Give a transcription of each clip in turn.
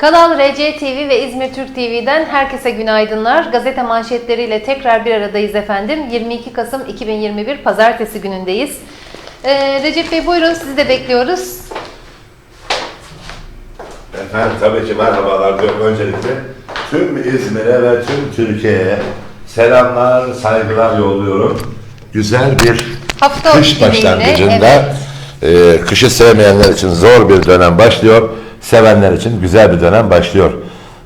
Kanal RC TV ve İzmir Türk TV'den herkese günaydınlar. Gazete manşetleriyle tekrar bir aradayız efendim. 22 Kasım 2021 Pazartesi günündeyiz. Ee, Recep Bey buyurun sizi de bekliyoruz. Efendim tabii ki merhabalar diyorum öncelikle. Tüm İzmir'e ve tüm Türkiye'ye selamlar, saygılar yolluyorum. Güzel bir Hafta kış başlangıcında evet. e, kışı sevmeyenler için zor bir dönem başlıyor. Sevenler için güzel bir dönem başlıyor.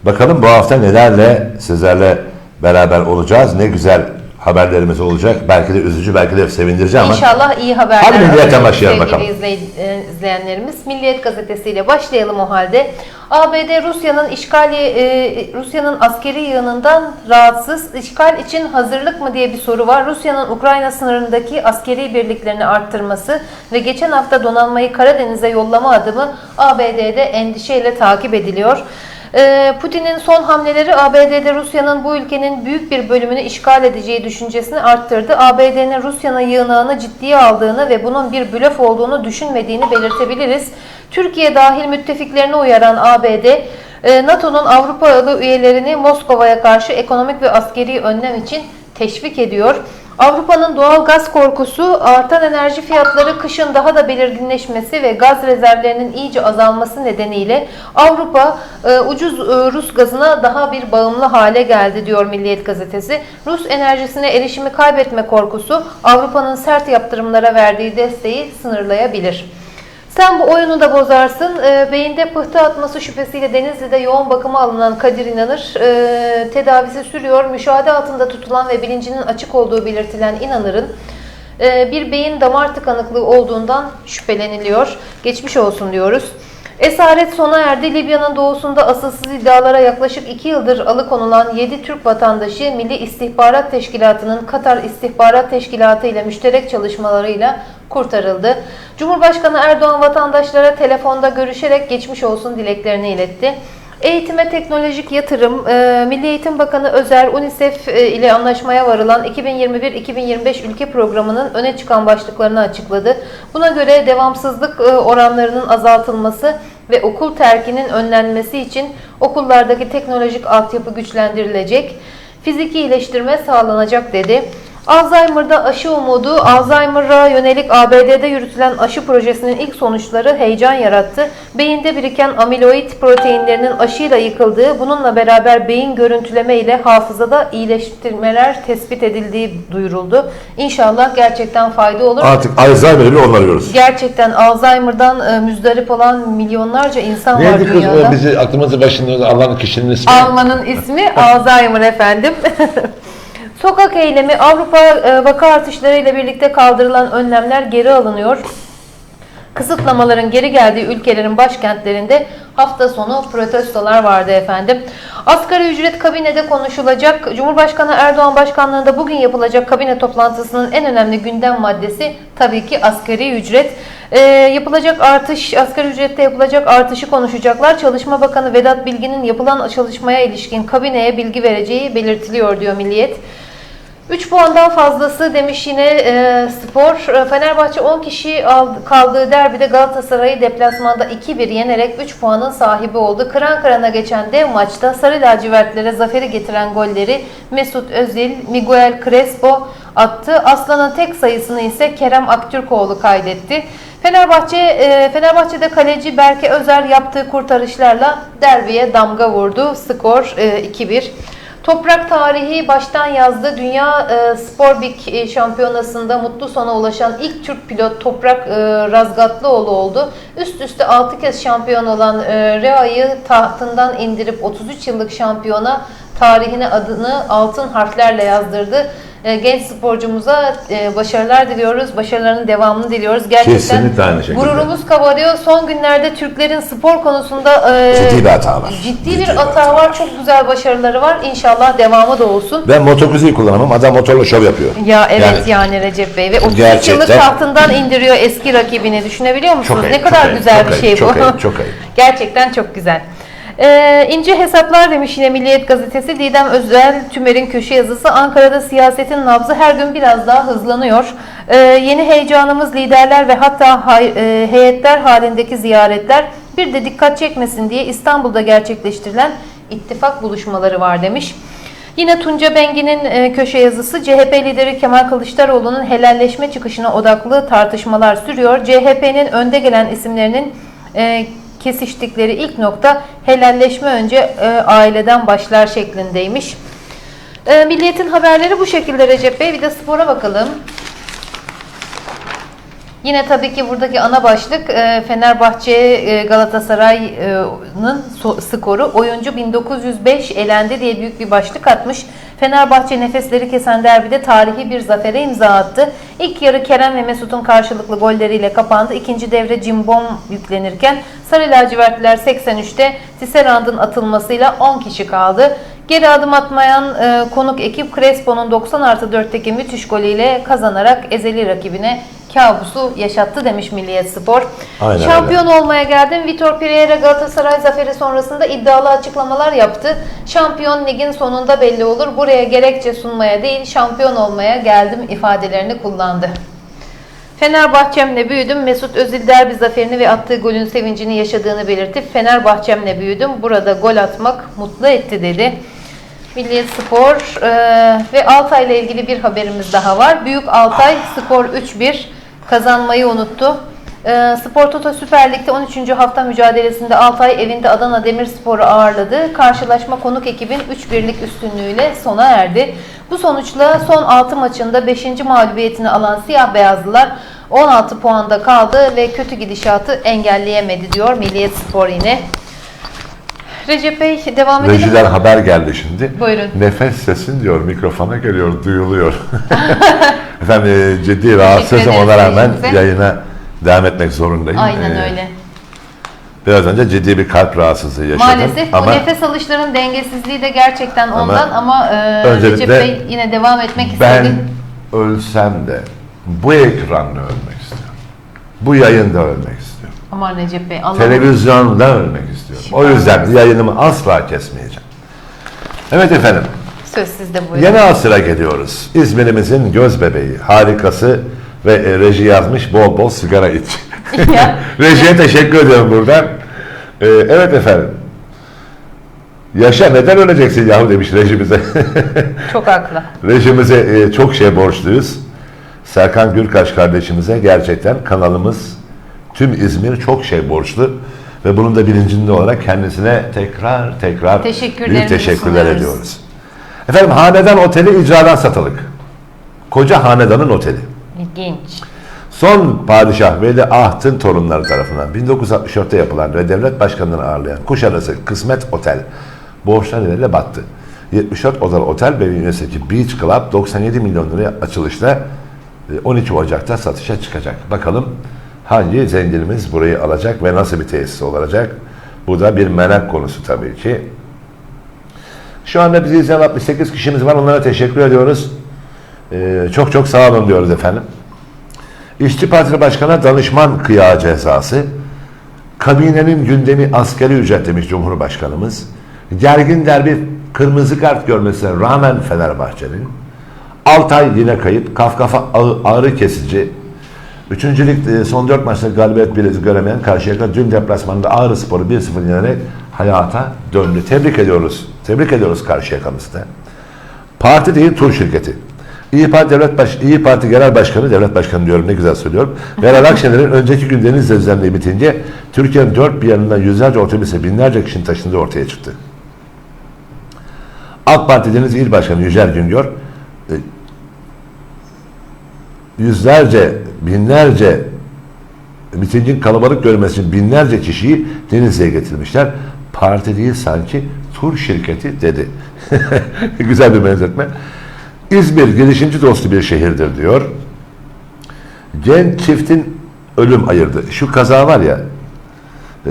Bakalım bu hafta nelerle sizlerle beraber olacağız. Ne güzel haberlerimiz olacak. Belki de üzücü, belki de sevindirici ama İnşallah iyi haberler. Hadi Milliyet'ten başlayalım sevgili bakalım. izley- e, izleyenlerimiz. Milliyet gazetesiyle başlayalım o halde. ABD Rusya'nın işgali e, Rusya'nın askeri yığınından rahatsız. İşgal için hazırlık mı diye bir soru var. Rusya'nın Ukrayna sınırındaki askeri birliklerini arttırması ve geçen hafta donanmayı Karadeniz'e yollama adımı ABD'de endişeyle takip ediliyor. Ee, Putin'in son hamleleri ABD'de Rusya'nın bu ülkenin büyük bir bölümünü işgal edeceği düşüncesini arttırdı. ABD'nin Rusya'nın yığınağını ciddiye aldığını ve bunun bir blöf olduğunu düşünmediğini belirtebiliriz. Türkiye dahil müttefiklerine uyaran ABD, e, NATO'nun Avrupalı üyelerini Moskova'ya karşı ekonomik ve askeri önlem için teşvik ediyor. Avrupa'nın doğal gaz korkusu, artan enerji fiyatları, kışın daha da belirginleşmesi ve gaz rezervlerinin iyice azalması nedeniyle Avrupa e, ucuz e, Rus gazına daha bir bağımlı hale geldi diyor Milliyet gazetesi. Rus enerjisine erişimi kaybetme korkusu Avrupa'nın sert yaptırımlara verdiği desteği sınırlayabilir. Sen bu oyunu da bozarsın. E, beyinde pıhtı atması şüphesiyle Denizli'de yoğun bakıma alınan Kadir İnanır e, tedavisi sürüyor. Müşahede altında tutulan ve bilincinin açık olduğu belirtilen İnanır'ın e, bir beyin damar tıkanıklığı olduğundan şüpheleniliyor. Geçmiş olsun diyoruz. Esaret sona erdi. Libya'nın doğusunda asılsız iddialara yaklaşık 2 yıldır alıkonulan 7 Türk vatandaşı Milli İstihbarat Teşkilatı'nın Katar İstihbarat Teşkilatı ile müşterek çalışmalarıyla kurtarıldı. Cumhurbaşkanı Erdoğan vatandaşlara telefonda görüşerek geçmiş olsun dileklerini iletti. Eğitime teknolojik yatırım, e, Milli Eğitim Bakanı Özer, UNICEF e, ile anlaşmaya varılan 2021-2025 ülke programının öne çıkan başlıklarını açıkladı. Buna göre devamsızlık e, oranlarının azaltılması ve okul terkinin önlenmesi için okullardaki teknolojik altyapı güçlendirilecek, fiziki iyileştirme sağlanacak dedi. Alzheimer'da aşı umudu, Alzheimer'a yönelik ABD'de yürütülen aşı projesinin ilk sonuçları heyecan yarattı. Beyinde biriken amiloid proteinlerinin aşıyla yıkıldığı, bununla beraber beyin görüntüleme ile hafızada iyileştirmeler tespit edildiği duyuruldu. İnşallah gerçekten fayda olur. artık Alzheimer'ı bile onarıyoruz. Gerçekten Alzheimer'dan e, müzdarip olan milyonlarca insan var Neydi kız dünyada. o bizi aklımızı başında Allah'ın kişinin ismi? Almanın ismi Alzheimer efendim. Sokak eylemi Avrupa e, vaka artışlarıyla birlikte kaldırılan önlemler geri alınıyor. Kısıtlamaların geri geldiği ülkelerin başkentlerinde hafta sonu protestolar vardı efendim. Asgari ücret kabinede konuşulacak. Cumhurbaşkanı Erdoğan başkanlığında bugün yapılacak kabine toplantısının en önemli gündem maddesi tabii ki asgari ücret. Ee, yapılacak artış, asgari ücrette yapılacak artışı konuşacaklar. Çalışma Bakanı Vedat Bilgin'in yapılan çalışmaya ilişkin kabineye bilgi vereceği belirtiliyor diyor Milliyet. 3 puandan fazlası demiş yine e, spor. E, Fenerbahçe 10 kişi aldı, kaldığı derbide Galatasaray'ı deplasmanda 2-1 yenerek 3 puanın sahibi oldu. Kıran kırana geçen dev maçta Sarı lacivertlere zaferi getiren golleri Mesut Özil, Miguel Crespo attı. Aslan'ın tek sayısını ise Kerem Aktürkoğlu kaydetti. Fenerbahçe e, Fenerbahçe'de kaleci Berke Özer yaptığı kurtarışlarla derbiye damga vurdu. Skor e, 2-1. Toprak tarihi baştan yazdı. Dünya e, Spor Big e, şampiyonasında mutlu sona ulaşan ilk Türk pilot Toprak e, Razgatlıoğlu oldu. Üst üste 6 kez şampiyon olan e, Rea'yı tahtından indirip 33 yıllık şampiyona tarihine adını altın harflerle yazdırdı. e, genç sporcumuza e, başarılar diliyoruz. Başarılarının devamını diliyoruz. Gerçekten gururumuz kabarıyor. Son günlerde Türklerin spor konusunda e, Ciddi bir hata var. Ciddi, Ciddi bir hata var. Çok güzel başarıları var. İnşallah devamı da olsun. Ben motokuzayı kullanamam. Adam motorla şov yapıyor. Ya evet Yani- yani, Recep Bey ve 33 Gerçekten- yıllık tahtından indiriyor eski rakibini düşünebiliyor musunuz? Çok ne ayıp, kadar çok ayıp, güzel çok bir ayıp, şey çok bu. ayıp, çok ayıp. Gerçekten çok güzel. Ee, ince hesaplar demiş yine Milliyet Gazetesi. Didem Özel Tümer'in köşe yazısı. Ankara'da siyasetin nabzı her gün biraz daha hızlanıyor. Ee, yeni heyecanımız liderler ve hatta hay- e, heyetler halindeki ziyaretler bir de dikkat çekmesin diye İstanbul'da gerçekleştirilen ittifak buluşmaları var demiş. Yine Tunca Bengi'nin e, köşe yazısı CHP lideri Kemal Kılıçdaroğlu'nun helalleşme çıkışına odaklı tartışmalar sürüyor. CHP'nin önde gelen isimlerinin e, kesiştikleri ilk nokta helalleşme önce e, aileden başlar şeklindeymiş. E, Milliyet'in haberleri bu şekilde Recep Bey. Bir de spora bakalım. Yine tabii ki buradaki ana başlık e, Fenerbahçe e, Galatasaray'ın skoru. Oyuncu 1905 elendi diye büyük bir başlık atmış. Fenerbahçe nefesleri kesen derbide tarihi bir zafere imza attı. İlk yarı Kerem ve Mesut'un karşılıklı golleriyle kapandı. İkinci devre cimbom yüklenirken Sarı lacivertliler 83'te Tisserand'ın atılmasıyla 10 kişi kaldı. Geri adım atmayan e, konuk ekip Crespo'nun 90 artı 4'teki müthiş golüyle kazanarak ezeli rakibine kabusu yaşattı demiş Milliyet Spor. Aynen öyle. Şampiyon olmaya geldim. Vitor Pereira Galatasaray zaferi sonrasında iddialı açıklamalar yaptı. Şampiyon ligin sonunda belli olur. Buraya gerekçe sunmaya değil şampiyon olmaya geldim ifadelerini kullandı. Fenerbahçemle büyüdüm. Mesut Özil derbi zaferini ve attığı golün sevincini yaşadığını belirtip Fenerbahçemle büyüdüm. Burada gol atmak mutlu etti dedi. Milliyet Spor e, ve Altay ile ilgili bir haberimiz daha var. Büyük Altay skor 3-1 kazanmayı unuttu. E, Spor Toto Süper Lig'de 13. hafta mücadelesinde Altay evinde Adana Demirspor'u ağırladı. Karşılaşma konuk ekibin 3-1'lik üstünlüğüyle sona erdi. Bu sonuçla son 6 maçında 5. mağlubiyetini alan siyah beyazlılar 16 puanda kaldı ve kötü gidişatı engelleyemedi diyor Milliyet Spor yine. Recep Bey devam edelim. Rejiler haber geldi şimdi. Buyurun. Nefes sesin diyor mikrofona geliyor, duyuluyor. Efendim e, ciddi rahatsızım ona rağmen yayına devam etmek zorundayım. Aynen Ee, öyle. Biraz önce ciddi bir kalp rahatsızlığı yaşadım. Maalesef bu ama nefes alışların dengesizliği de gerçekten Ama ondan ama, e, Recep Bey yine devam etmek ben istedi. ölsem de bu ekranla ölmek istiyorum. Bu yayında ölmek istiyorum. Aman Recep Bey Allah Televizyonda ölmek istiyorum. O yüzden yayınımı asla kesmeyeceğim. Evet efendim. söz sizde buyurun. Yeni asıra geliyoruz. İzmir'imizin göz bebeği, harikası ve e, reji yazmış bol bol sigara iç. Rejiye teşekkür ediyorum buradan. E, evet efendim. Yaşa neden öleceksin yahu demiş rejimize. Çok haklı. Rejimize e, çok şey borçluyuz. Serkan Gürkaş kardeşimize gerçekten kanalımız tüm İzmir çok şey borçlu. Ve bunun da bilincinde olarak kendisine tekrar tekrar büyük teşekkürler ediyoruz. Efendim Hanedan Oteli icradan satılık. Koca Hanedan'ın oteli. İlginç. Son padişah Veli Ahd'ın torunları tarafından 1964'te yapılan ve devlet başkanını ağırlayan Kuşadası Kısmet Otel borçlar nedeniyle battı. 74 odalı otel ve Üniversitesi Beach Club 97 milyon liraya açılışla e, 12 Ocak'ta satışa çıkacak. Bakalım hangi zenginimiz burayı alacak ve nasıl bir tesis olacak? Bu da bir merak konusu tabii ki. Şu anda bizi izleyen 68 kişimiz var. Onlara teşekkür ediyoruz. Ee, çok çok sağ olun diyoruz efendim. İşçi Partisi Başkanı'na danışman kıyağı cezası. Kabinenin gündemi askeri ücret demiş Cumhurbaşkanımız. Gergin derbi kırmızı kart görmesine rağmen Fenerbahçe'nin. Altay yine kayıp. Kafkafa ağ- ağrı kesici. Üçüncülük e, son dört maçta galibiyet bile göremeyen Karşıyaka dün deplasmanda Ağrı Spor'u 1-0 yenerek hayata döndü. Tebrik ediyoruz. Tebrik ediyoruz Karşıyaka'mızı da. Parti değil tur şirketi. İyi Parti Devlet Baş İyi Parti Genel Başkanı, Devlet Başkanı diyorum ne güzel söylüyorum. Meral Akşener'in önceki gün deniz özlemliği bitince Türkiye'nin dört bir yanından yüzlerce otobüse binlerce kişinin taşındığı ortaya çıktı. AK Parti Deniz İl Başkanı Yücel Güngör e, yüzlerce, binlerce mitingin kalabalık görmesi binlerce kişiyi Denizli'ye getirmişler. Parti değil sanki tur şirketi dedi. Güzel bir benzetme. İzmir girişimci dostu bir şehirdir diyor. Genç çiftin ölüm ayırdı. Şu kaza var ya e,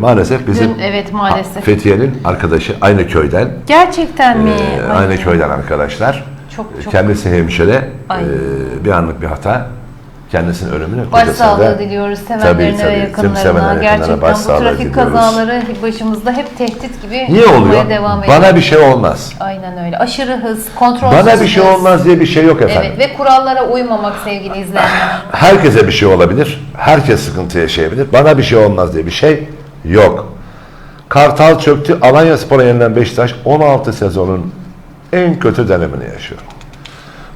maalesef bizim Dün, evet maalesef. Fethiye'nin arkadaşı aynı köyden. Gerçekten mi? e, Ay, aynı köyden arkadaşlar. Çok çok Kendisi hemşire. Ay. e, bir anlık bir hata. Kendisinin ölümünü başsağlığı diliyoruz Tabii, sevenlerine tabii. ve Tüm yakınlarına. sevenlerine, Gerçekten bu trafik diliyoruz. kazaları başımızda hep tehdit gibi Niye oluyor? devam ediyor. Bana bir şey olmaz. Aynen öyle. Aşırı hız, kontrolsüz Bana bir şey hız. olmaz diye bir şey yok efendim. Evet ve kurallara uymamak sevgili izleyenler. Herkese bir şey olabilir. Herkes sıkıntı yaşayabilir. Bana bir şey olmaz diye bir şey yok. Kartal çöktü. Alanya Spor'a yenilen Beşiktaş 16 sezonun en kötü dönemini yaşıyor.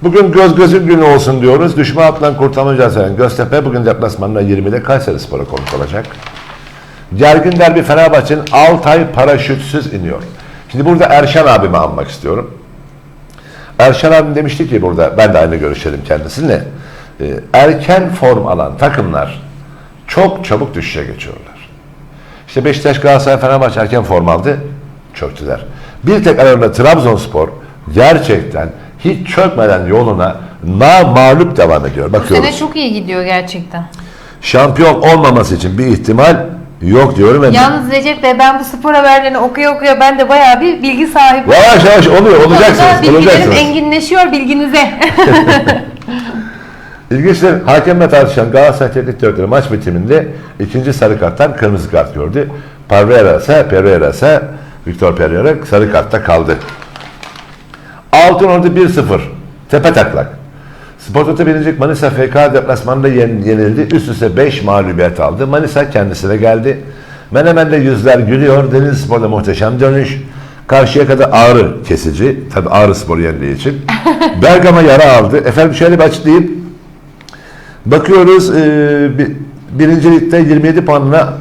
Bugün göz gözün günü olsun diyoruz. Düşman altından kurtarma mücadelesi. Göztepe bugün deplasmanına 20'de Kayseri Spor'a konuk olacak. Gergin derbi Fenerbahçe'nin Altay paraşütsüz iniyor. Şimdi burada Erşan abimi anmak istiyorum. Erşan abim demişti ki burada, ben de aynı görüşelim kendisiyle. Ee, erken form alan takımlar çok çabuk düşüşe geçiyorlar. İşte Beşiktaş, Galatasaray, Fenerbahçe erken form aldı, çöktüler. Bir tek aralarında Trabzonspor gerçekten hiç çökmeden yoluna na mağlup devam ediyor. Bu Bakıyoruz. sene çok iyi gidiyor gerçekten. Şampiyon olmaması için bir ihtimal yok diyorum. Ve Yalnız Recep Bey ben bu spor haberlerini okuya okuya ben de bayağı bir bilgi sahibi Yavaş yavaş oluyor, Bu olacaksınız, Bilgilerim olacaksınız. enginleşiyor bilginize. İlginçtir, hakemle tartışan Galatasaray Teknik Direktörü maç bitiminde ikinci sarı karttan kırmızı kart gördü. Pereira ise, Pereira ise Victor Pereira sarı kartta kaldı. Altın Ordu 1-0. Tepe taklak. Spor Toto birinci Manisa FK deplasmanında yen- yenildi. Üst üste 5 mağlubiyet aldı. Manisa kendisine geldi. Menemen'de yüzler gülüyor. Deniz Spor'da muhteşem dönüş. Karşıya kadar ağrı kesici. Tabi ağrı spor yendiği için. Bergama yara aldı. Efendim şöyle bir açıklayayım. Bakıyoruz e, bir, birinci ligde 27 puanla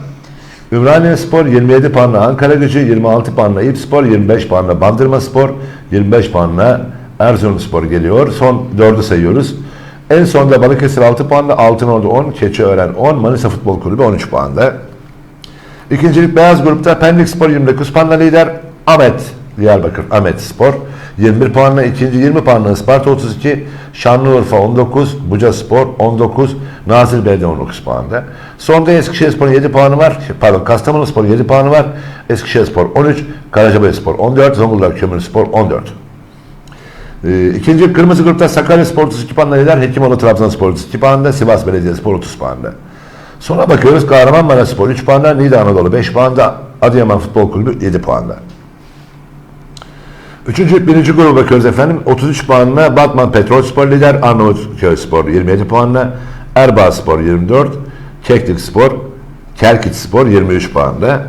Ümraniye Spor 27 puanla Ankara Gücü 26 puanla İp Spor 25 puanla Bandırma Spor 25 puanla Erzurum Spor geliyor. Son dördü sayıyoruz. En sonda Balıkesir 6 puanla Altınordu 10, Keçiören 10, Manisa Futbol Kulübü 13 puanda. İkincilik beyaz grupta Pendik Spor 29 puanla lider. Ahmet Diyarbakır Ahmet Spor 21 puanla ikinci 20 puanla Isparta 32 Şanlıurfa 19 Buca Spor 19 Nazır Belediye 19 puanda. Sonda Eskişehir Spor'un 7 puanı var. Pardon Kastamonu Spor'un 7 puanı var. Eskişehir Spor 13 Karacabey Spor 14 Zonguldak Kömür Spor 14. Ee, ikinci kırmızı grupta Sakarya Spor 32 puanla lider. Hekimoğlu Trabzonspor 32 puanla. Sivas Belediyespor 30 puanla. Sonra bakıyoruz Kahramanmaraş Spor 3 puanla, Niğde Anadolu 5 puanda, Adıyaman Futbol Kulübü 7 puanda. Üçüncü, birinci gruba bakıyoruz efendim. 33 puanla Batman Petrol Spor lider, Arnavutköy Spor 27 puanla, Erbaa Spor 24, Keklik Spor, Kerkit Spor 23 puanda.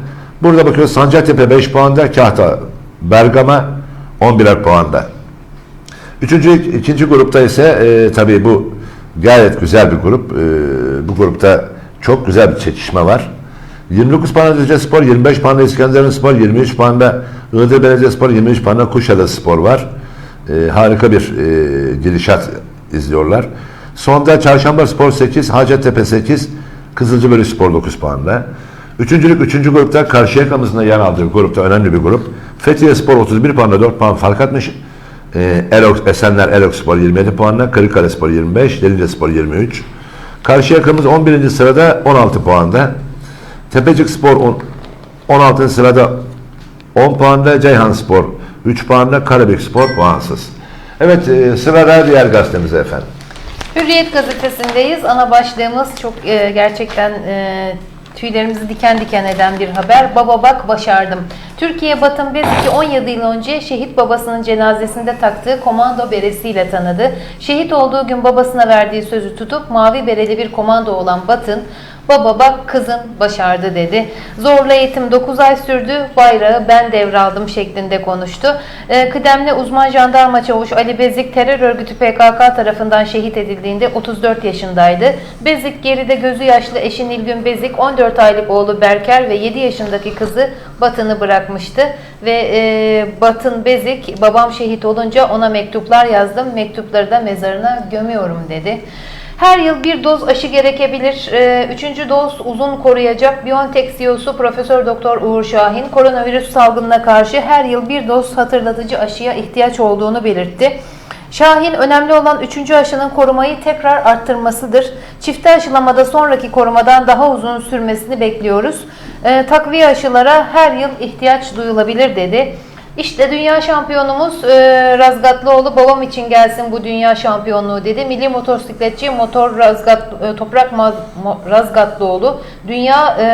Burada bakıyoruz Sancaktepe 5 puanda, Kahta, Bergama 11'er puanda. Üçüncü, ikinci grupta ise e, tabii bu gayet güzel bir grup. E, bu grupta çok güzel bir çekişme var. 29 puanla Düzce Spor, 25 puanla İskenderun Spor, 23 puanla Iğdır Belediyespor, 23 puanla Kuşadası Spor var. E, harika bir e, gidişat izliyorlar. Sonda Çarşamba Spor 8, Hacettepe 8, Kızılcıbölük Spor 9 puanla. Üçüncülük, üçüncü grupta Karşıyaka'mızın yer aldığı grupta önemli bir grup. Fethiye Spor 31 puanla 4 puan fark atmış. Ee, Elox, Esenler Elox Spor 27 puanla, Kırıkkale Spor 25, Derince Spor 23. Karşıyaka'mız 11. sırada 16 puanda. Tepecik Spor on- 16. sırada 10 puanda, Ceyhan Spor 3 puanda, Karabük Spor puansız. Evet e, sırada diğer gazetemize efendim. Hürriyet gazetesindeyiz. Ana başlığımız çok e, gerçekten e, tüylerimizi diken diken eden bir haber. Baba bak başardım. Türkiye Batın Bezik'i 17 yıl önce şehit babasının cenazesinde taktığı komando beresiyle tanıdı. Şehit olduğu gün babasına verdiği sözü tutup mavi bereli bir komando olan Batın Baba bak kızın başardı dedi. Zorla eğitim 9 ay sürdü. Bayrağı ben devraldım şeklinde konuştu. Ee, kıdemli uzman jandarma çavuş Ali Bezik terör örgütü PKK tarafından şehit edildiğinde 34 yaşındaydı. Bezik geride gözü yaşlı eşi Nilgün Bezik 14 aylık oğlu Berker ve 7 yaşındaki kızı Batın'ı bırakmıştı. Ve e, Batın Bezik babam şehit olunca ona mektuplar yazdım. Mektupları da mezarına gömüyorum dedi. Her yıl bir doz aşı gerekebilir. Ee, Üçüncü doz uzun koruyacak. BioNTech CEO'su Profesör Doktor Uğur Şahin, koronavirüs salgınına karşı her yıl bir doz hatırlatıcı aşıya ihtiyaç olduğunu belirtti. Şahin önemli olan 3. aşının korumayı tekrar arttırmasıdır. Çifte aşılamada sonraki korumadan daha uzun sürmesini bekliyoruz. Ee, takviye aşılara her yıl ihtiyaç duyulabilir dedi. İşte dünya şampiyonumuz e, Razgatlıoğlu babam için gelsin bu dünya şampiyonluğu dedi. Milli motosikletçi Motor Razgat, e, Toprak Ma- Mo- Razgatlıoğlu dünya e,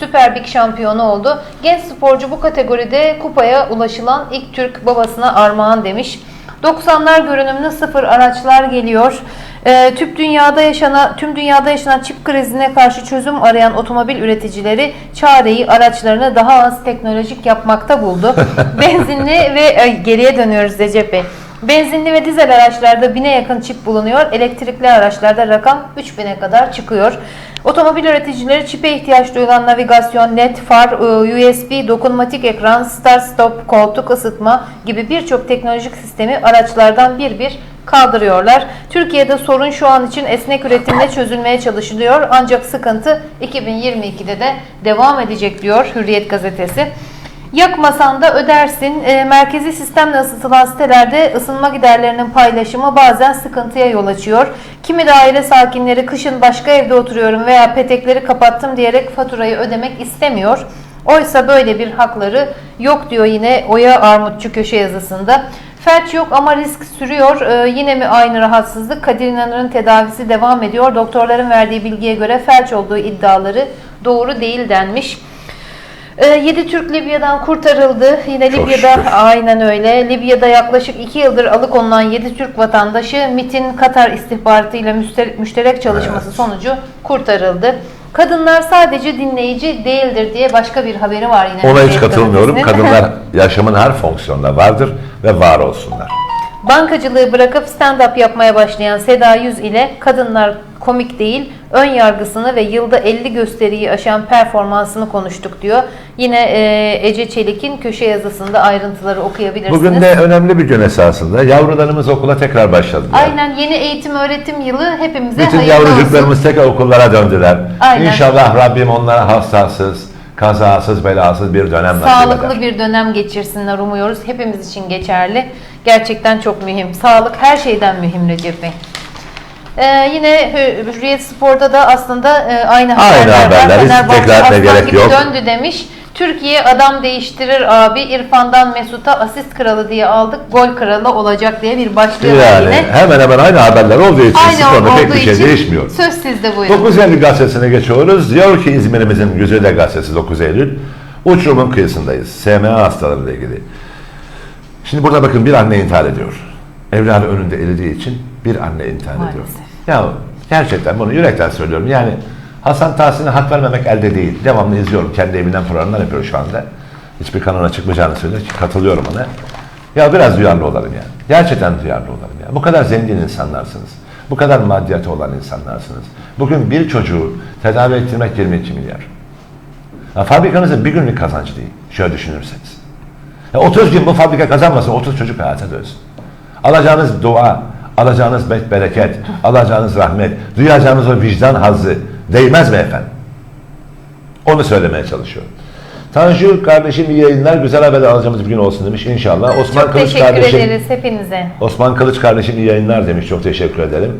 Süper Big şampiyonu oldu. Genç sporcu bu kategoride kupaya ulaşılan ilk Türk babasına armağan demiş. 90'lar görünümlü sıfır araçlar geliyor. Ee, tüm dünyada yaşanan tüm dünyada yaşanan çip krizine karşı çözüm arayan otomobil üreticileri çareyi araçlarını daha az teknolojik yapmakta buldu. Benzinli ve Ay, geriye dönüyoruz Recep Bey. Benzinli ve dizel araçlarda bine yakın çip bulunuyor. Elektrikli araçlarda rakam 3000'e kadar çıkıyor. Otomobil üreticileri çipe ihtiyaç duyulan navigasyon, net, far, e, USB, dokunmatik ekran, start stop, koltuk ısıtma gibi birçok teknolojik sistemi araçlardan bir bir kaldırıyorlar. Türkiye'de sorun şu an için esnek üretimle çözülmeye çalışılıyor. Ancak sıkıntı 2022'de de devam edecek diyor Hürriyet gazetesi. Yakmasan da ödersin. E, merkezi sistemle ısıtılan sitelerde ısınma giderlerinin paylaşımı bazen sıkıntıya yol açıyor. Kimi daire sakinleri kışın başka evde oturuyorum veya petekleri kapattım diyerek faturayı ödemek istemiyor. Oysa böyle bir hakları yok diyor yine Oya Armutçu köşe yazısında. Felç yok ama risk sürüyor. Ee, yine mi aynı rahatsızlık? Kadir İnanır'ın tedavisi devam ediyor. Doktorların verdiği bilgiye göre felç olduğu iddiaları doğru değil denmiş. 7 Türk Libya'dan kurtarıldı. Yine Çok Libya'da şükür. aynen öyle. Libya'da yaklaşık 2 yıldır alıkonulan 7 Türk vatandaşı MIT'in Katar istihbaratıyla müşterek, müşterek çalışması Evet. sonucu kurtarıldı. Kadınlar sadece dinleyici değildir diye başka bir haberi var yine. Ona hiç katılmıyorum. Kadınlar yaşamın her fonksiyonunda vardır ve var olsunlar. Bankacılığı bırakıp stand-up yapmaya başlayan Seda Yüz ile kadınlar komik değil, ön yargısını ve yılda 50 gösteriyi aşan performansını konuştuk diyor. Yine e, Ece Çelik'in köşe yazısında ayrıntıları okuyabilirsiniz. Bugün de önemli bir gün esasında. Yavrularımız okula tekrar başladılar. Aynen yeni eğitim öğretim yılı hepimize Bütün hayırlı olsun. yavrucuklarımız tekrar okullara döndüler. Aynen. İnşallah Rabbim onlara hastasız, kazasız, belasız bir dönem nasip Sağlıklı eder. bir dönem geçirsinler umuyoruz. Hepimiz için geçerli. Gerçekten çok mühim. Sağlık her şeyden mühim Recep Bey. Ee, yine Hü- Hürriyet Spor'da da aslında e, aynı haberler var. haberler, hiç Fenerbahçe aslan gerek gibi yok. döndü demiş. Türkiye adam değiştirir abi. İrfan'dan Mesut'a asist kralı diye aldık. Gol kralı olacak diye bir başlığı var Yani yine. hemen hemen aynı haberler olduğu için Aynı sporda pek bir şey değişmiyor. söz sizde buyurun. 9 Eylül gazetesine geçiyoruz. Diyor ki İzmir'imizin Güzide gazetesi 9 Eylül. Uçurumun kıyısındayız. SMA hastalarıyla ilgili. Şimdi burada bakın bir anne intihar ediyor. Evladı önünde eridiği için bir anne intihar ediyor. Maalesef. Ya gerçekten bunu yürekten söylüyorum. Yani Hasan Tahsin'e hak vermemek elde değil. Devamlı izliyorum. Kendi evinden programlar yapıyor şu anda. Hiçbir kanona çıkmayacağını söylüyor katılıyorum ona. Ya biraz duyarlı olalım ya. Gerçekten duyarlı olalım ya. Bu kadar zengin insanlarsınız. Bu kadar maddiyatı olan insanlarsınız. Bugün bir çocuğu tedavi ettirmek 22 milyar. Ya fabrikanızın bir günlük kazancı değil. Şöyle düşünürseniz. Ya 30 gün bu fabrika kazanmasın 30 çocuk hayata dönsün. Alacağınız dua, alacağınız be- bereket, alacağınız rahmet, duyacağınız o vicdan hazzı değmez mi efendim? Onu söylemeye çalışıyorum. Tanju kardeşim iyi yayınlar, güzel haber alacağımız bir gün olsun demiş inşallah. Osman Çok Kılıç teşekkür kardeşim, ederiz hepinize. Osman Kılıç kardeşim iyi yayınlar demiş. Çok teşekkür ederim.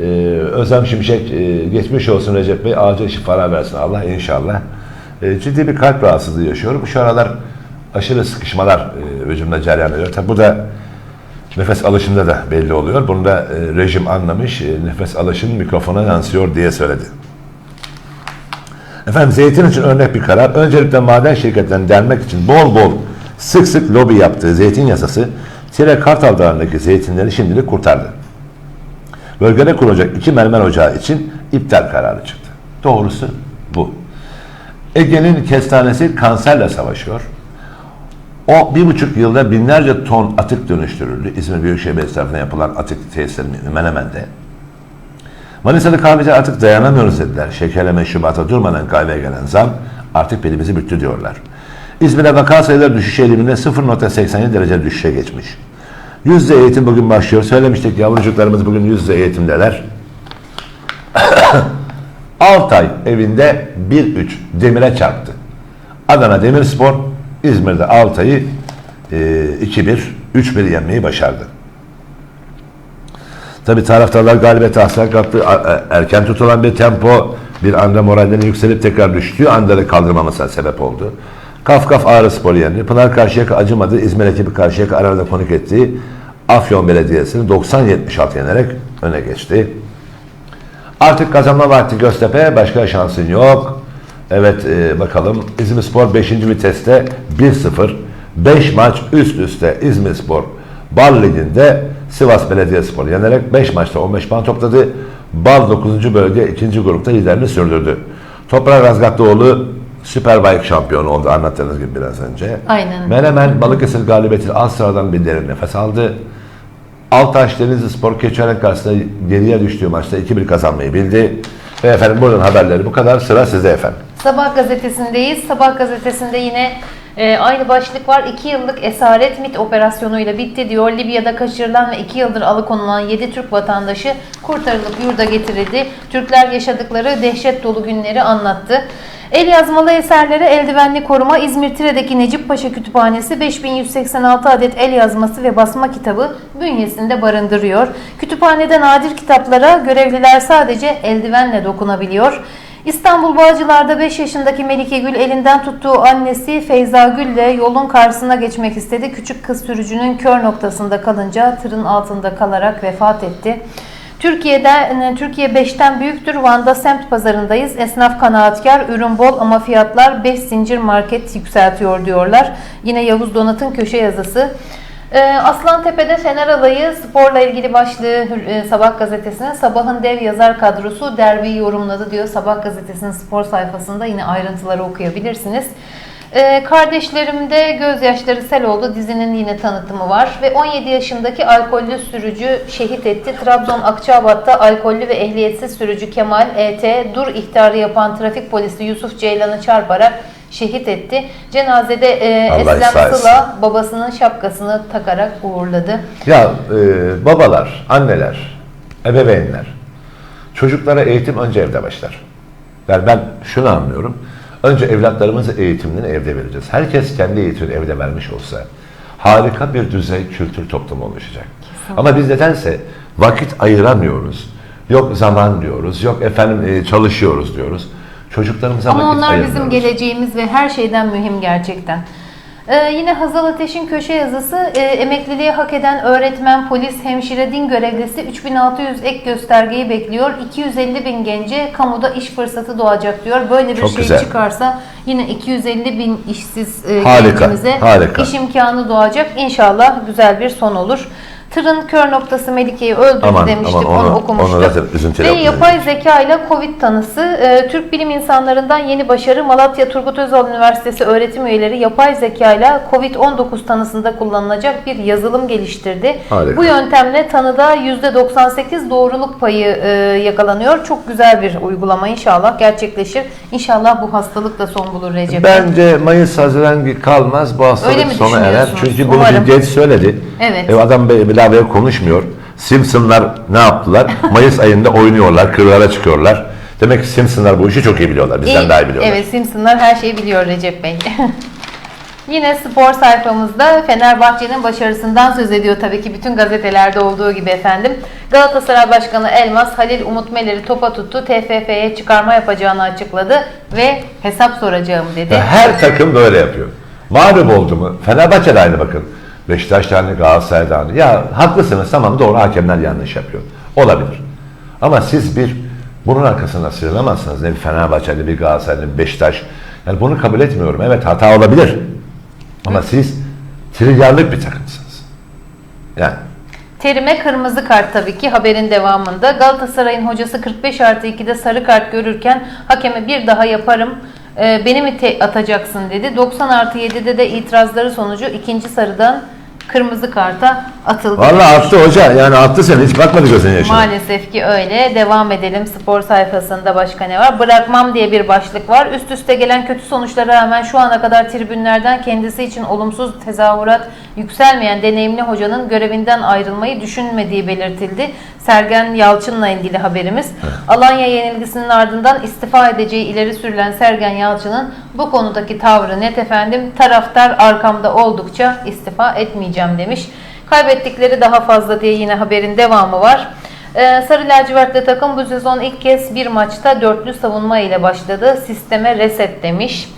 Ee, Özlem Şimşek e, geçmiş olsun Recep Bey. Acil şifalar versin Allah inşallah. E, ciddi bir kalp rahatsızlığı yaşıyorum. Şu aralar aşırı sıkışmalar e, vücudumda cereyan ediyor. Tabi bu da nefes alışında da belli oluyor. Bunu da e, rejim anlamış. E, nefes alışın mikrofona yansıyor diye söyledi. Efendim zeytin için örnek bir karar. Öncelikle maden şirketlerinin delmek için bol bol sık sık lobi yaptığı zeytin yasası Tire Kartal Dağı'ndaki zeytinleri şimdilik kurtardı. Bölgede kurulacak iki mermer ocağı için iptal kararı çıktı. Doğrusu bu. Ege'nin kestanesi kanserle savaşıyor. O bir buçuk yılda binlerce ton atık dönüştürüldü. İzmir Büyükşehir Belediyesi tarafından yapılan atık tesisleri Menemen'de. Manisa'da kahveci artık dayanamıyoruz dediler. Şekerleme Şubat'a durmadan kahveye gelen zam artık belimizi büktü diyorlar. İzmir'de vaka sayıları düşüş eğiliminde 0.87 derece düşüşe geçmiş. Yüzde eğitim bugün başlıyor. Söylemiştik yavrucuklarımız bugün yüzde eğitimdeler. Altay evinde 1-3 Demir'e çarptı. Adana Demirspor İzmir'de Altay'ı e, 2-1, 3-1 yenmeyi başardı. Tabi taraftarlar galibiyete hasar kaptı. A- Erken tutulan bir tempo bir anda morallerin yükselip tekrar düştüğü anda da kaldırmamasına sebep oldu. Kaf kaf Ağrı Spor yendi. Pınar Karşıyaka acımadı. İzmir ekibi Karşıyaka arada konuk ettiği Afyon Belediyesi'ni 90-76 yenerek öne geçti. Artık kazanma vakti Göztepe. Başka şansın yok. Evet e, bakalım. İzmirspor 5. viteste 1-0. 5 maç üst üste İzmirspor Bal Ligi'nde Sivas Belediyespor'u yenerek 5 maçta 15 puan topladı. Bal 9. bölge 2. grupta liderini sürdürdü. Toprak Razgatlıoğlu Süperbike şampiyonu oldu anlattığınız gibi biraz önce. Aynen. Menemen Balıkesir galibiyeti az sıradan bir derin nefes aldı. Altaş Denizli Spor Keçiören karşısında geriye düştüğü maçta 2-1 kazanmayı bildi. Ve efendim buradan haberleri bu kadar. Sıra sizde efendim. Sabah gazetesindeyiz. Sabah gazetesinde yine e, aynı başlık var. 2 yıllık esaret MIT operasyonuyla bitti diyor. Libya'da kaçırılan ve 2 yıldır alıkonulan 7 Türk vatandaşı kurtarılıp yurda getirildi. Türkler yaşadıkları dehşet dolu günleri anlattı. El yazmalı eserlere eldivenli koruma İzmir Tire'deki Necip Paşa Kütüphanesi 5186 adet el yazması ve basma kitabı bünyesinde barındırıyor. Kütüphanede nadir kitaplara görevliler sadece eldivenle dokunabiliyor. İstanbul Bağcılar'da 5 yaşındaki Melike Gül elinden tuttuğu annesi Feyza Gül ile yolun karşısına geçmek istedi. Küçük kız sürücünün kör noktasında kalınca tırın altında kalarak vefat etti. Türkiye'de e, Türkiye 5'ten büyüktür. Van'da semt pazarındayız. Esnaf kanaatkar, ürün bol ama fiyatlar 5 zincir market yükseltiyor diyorlar. Yine Yavuz Donat'ın köşe yazısı. Ee, Aslantepe'de Fener alayı sporla ilgili başlığı e, Sabah gazetesinin Sabah'ın dev yazar kadrosu derbiyi yorumladı diyor. Sabah gazetesinin spor sayfasında yine ayrıntıları okuyabilirsiniz. Ee, Kardeşlerimde gözyaşları sel oldu. Dizinin yine tanıtımı var. Ve 17 yaşındaki alkollü sürücü şehit etti. Trabzon Akçabat'ta alkollü ve ehliyetsiz sürücü Kemal E.T. dur ihtarı yapan trafik polisi Yusuf Ceylan'ı çarparak şehit etti. Cenazede e, Allah Eslem. Sıla babasının şapkasını takarak uğurladı. Ya e, babalar, anneler, ebeveynler çocuklara eğitim önce evde başlar. Yani ben şunu anlıyorum. Önce evlatlarımızın eğitimini evde vereceğiz. Herkes kendi eğitimini evde vermiş olsa harika bir düzey kültür toplumu oluşacak. Ama biz nedense vakit ayıramıyoruz. Yok zaman diyoruz, yok efendim e, çalışıyoruz diyoruz. Çocuklarımıza Ama vakit onlar bizim geleceğimiz ve her şeyden mühim gerçekten. Ee, yine Hazal Ateş'in köşe yazısı e, emekliliği hak eden öğretmen, polis, hemşire, din görevlisi 3600 ek göstergeyi bekliyor. 250 bin gence kamuda iş fırsatı doğacak diyor. Böyle bir Çok şey güzel. çıkarsa yine 250 bin işsiz e, Harika, gencimize harika. iş imkanı doğacak. İnşallah güzel bir son olur. Tırın kör noktası Melike'yi öldürdü Aman, demiştik, aman, onu, onu- okumuştuk. onu zaten üzüntüyle Ve yapay zeka ile Covid tanısı. Ee, Türk bilim insanlarından yeni başarı Malatya Turgut Özal Üniversitesi öğretim üyeleri yapay zeka ile Covid-19 tanısında kullanılacak bir yazılım geliştirdi. Harika. Bu yöntemle tanıda %98 doğruluk payı e, yakalanıyor. Çok güzel bir uygulama inşallah gerçekleşir. İnşallah bu hastalık da son bulur Recep. Bence Mayıs Haziran kalmaz bu hastalık sona erer. Çünkü bunu Umarım. Gates söyledi. Evet. E, adam be- bilaveye konuşmuyor. Simpsonlar ne yaptılar? Mayıs ayında oynuyorlar, kırlara çıkıyorlar. Demek ki Simpsonlar bu işi çok iyi biliyorlar. Bizden İyi- daha iyi biliyorlar. Evet Simpsonlar her şeyi biliyor Recep Bey. Yine spor sayfamızda Fenerbahçe'nin başarısından söz ediyor tabii ki bütün gazetelerde olduğu gibi efendim. Galatasaray Başkanı Elmas Halil Umut Meler'i topa tuttu. TFF'ye çıkarma yapacağını açıkladı ve hesap soracağım dedi. Ya Her takım böyle yapıyor. Mağlup oldu mu? Fenerbahçe de aynı bakın. Beşiktaş'ta aynı, Galatasaray'da aynı. Ya haklısınız tamam doğru hakemler yanlış yapıyor. Olabilir. Ama siz bir bunun arkasına sığınamazsınız. Ne bir Fenerbahçe, ne bir Galatasaray, ne bir Beşiktaş. Yani bunu kabul etmiyorum. Evet hata olabilir. Ama siz trilyarlık bir takımsınız. Yani Terime kırmızı kart tabii ki haberin devamında. Galatasaray'ın hocası 45 artı 2'de sarı kart görürken hakeme bir daha yaparım e, beni mi atacaksın dedi. 90 artı 7'de de itirazları sonucu ikinci sarıdan kırmızı karta atıldı. Vallahi attı hoca. Yani attı seni. Hiç bakmadı gözün yaşına. Maalesef ki öyle. Devam edelim. Spor sayfasında başka ne var? Bırakmam diye bir başlık var. Üst üste gelen kötü sonuçlara rağmen şu ana kadar tribünlerden kendisi için olumsuz tezahürat yükselmeyen deneyimli hocanın görevinden ayrılmayı düşünmediği belirtildi. Sergen Yalçın'la ilgili haberimiz. Alanya yenilgisinin ardından istifa edeceği ileri sürülen Sergen Yalçın'ın bu konudaki tavrı net efendim. Taraftar arkamda oldukça istifa etmeyeceğim demiş. Kaybettikleri daha fazla diye yine haberin devamı var. Ee, Sarı lacivertli takım bu sezon ilk kez bir maçta dörtlü savunma ile başladı. Sisteme reset demiş.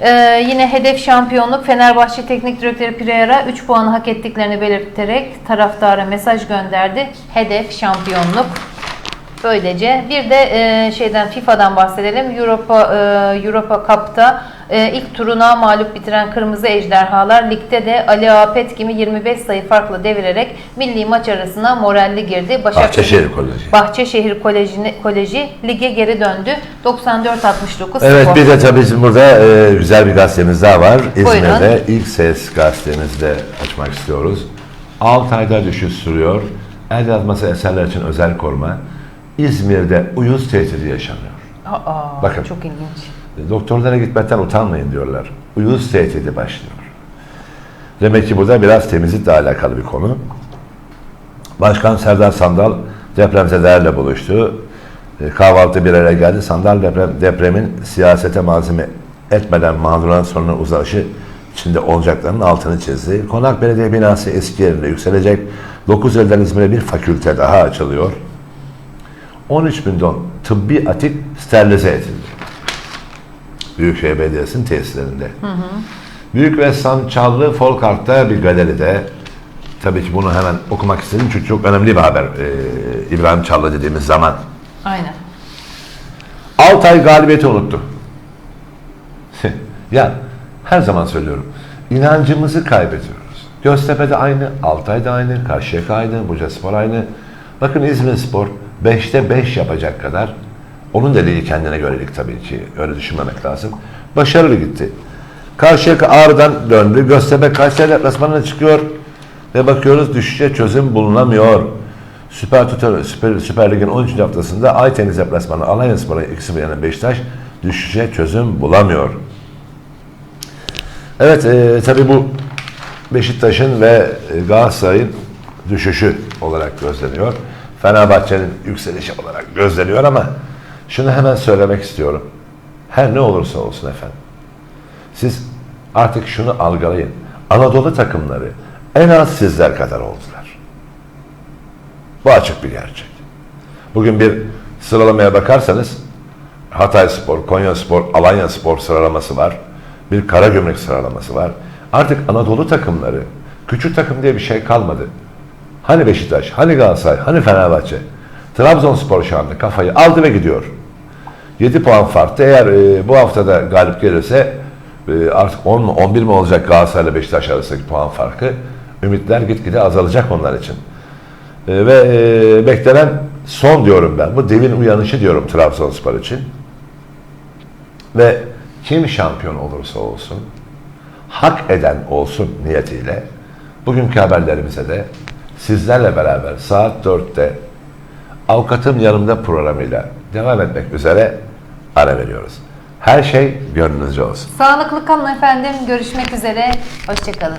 Ee, yine hedef şampiyonluk Fenerbahçe Teknik Direktörü Pireyra 3 puanı hak ettiklerini belirterek taraftara mesaj gönderdi. Hedef şampiyonluk. Böylece bir de e, şeyden FIFA'dan bahsedelim. Europa e, Europa Cup'ta e, ilk turuna mağlup bitiren Kırmızı Ejderhalar ligde de Ali Apet gibi 25 sayı farklı devirerek milli maç arasına moralli girdi. Bahçeşehir Koleji. Bahçeşehir Koleji, Koleji lige geri döndü. 94-69 Evet skor. bir de tabii bizim burada e, güzel bir gazetemiz daha var. İzmir'de Buyurun. ilk ses gazetemizde açmak istiyoruz. 6 ayda düşüş sürüyor. El yazması eserler için özel koruma. İzmir'de uyuz tehdidi yaşanıyor. Aa, Bakın. Çok ilginç. Doktorlara gitmekten utanmayın diyorlar. Uyuz tehdidi başlıyor. Demek ki burada biraz temizlikle alakalı bir konu. Başkan Serdar Sandal depremzedelerle buluştu. E, Kahvaltı bir araya geldi. Sandal deprem, depremin siyasete malzeme etmeden mağduran sorunun uzaşı içinde olacaklarının altını çizdi. Konak Belediye binası eski yerinde yükselecek. 9 Eylül'den İzmir'e bir fakülte daha açılıyor. 13 bin ton tıbbi atık sterilize edildi. Büyükşehir Belediyesi'nin tesislerinde. Büyük ressam Çallı Folkart'ta bir galeride. Tabii ki bunu hemen okumak istedim çünkü çok önemli bir haber. Ee, İbrahim Çallı dediğimiz zaman. Aynen. Altay galibiyeti unuttu. ya her zaman söylüyorum. İnancımızı kaybediyoruz. Göztepe'de aynı, Altay'da aynı, Karşıyaka aynı, Bucaspor aynı. Bakın İzmir Spor 5'te 5 yapacak kadar onun da ligi kendine göre lig tabii ki. Öyle düşünmemek lazım. Başarılı gitti. Karşıyaka Ağrı'dan döndü. Göztepe Kayseri deplasmanına çıkıyor. Ve bakıyoruz düşüşe çözüm bulunamıyor. Süper, Tutar, Süper, Süper Lig'in 13. haftasında Ayteniz deplasmanı Alanya Spor'a ikisi bir yana Beşiktaş düşüşe çözüm bulamıyor. Evet e, tabii bu Beşiktaş'ın ve e, Galatasaray'ın düşüşü olarak gözleniyor. Fenerbahçe'nin yükselişi olarak gözleniyor ama şunu hemen söylemek istiyorum. Her ne olursa olsun efendim. Siz artık şunu algılayın. Anadolu takımları en az sizler kadar oldular. Bu açık bir gerçek. Bugün bir sıralamaya bakarsanız Hatay Spor, Konya Spor, Alanya Spor sıralaması var. Bir Karagümrük sıralaması var. Artık Anadolu takımları, küçük takım diye bir şey kalmadı. Hani Beşiktaş, hani Galatasaray, hani Fenerbahçe. Trabzonspor şu anda kafayı aldı ve gidiyor. 7 puan farklı. Eğer e, bu haftada galip gelirse e, artık 10 mu 11 mi olacak Galatasaray ile Beşiktaş arasındaki puan farkı. Ümitler gitgide azalacak onlar için. E, ve e, beklenen son diyorum ben. Bu devin uyanışı diyorum Trabzonspor için. Ve kim şampiyon olursa olsun, hak eden olsun niyetiyle bugünkü haberlerimize de sizlerle beraber saat 4'te Avukatım Yanımda programıyla devam etmek üzere ara veriyoruz. Her şey gönlünüzce olsun. Sağlıklı kalın efendim. Görüşmek üzere. Hoşçakalın.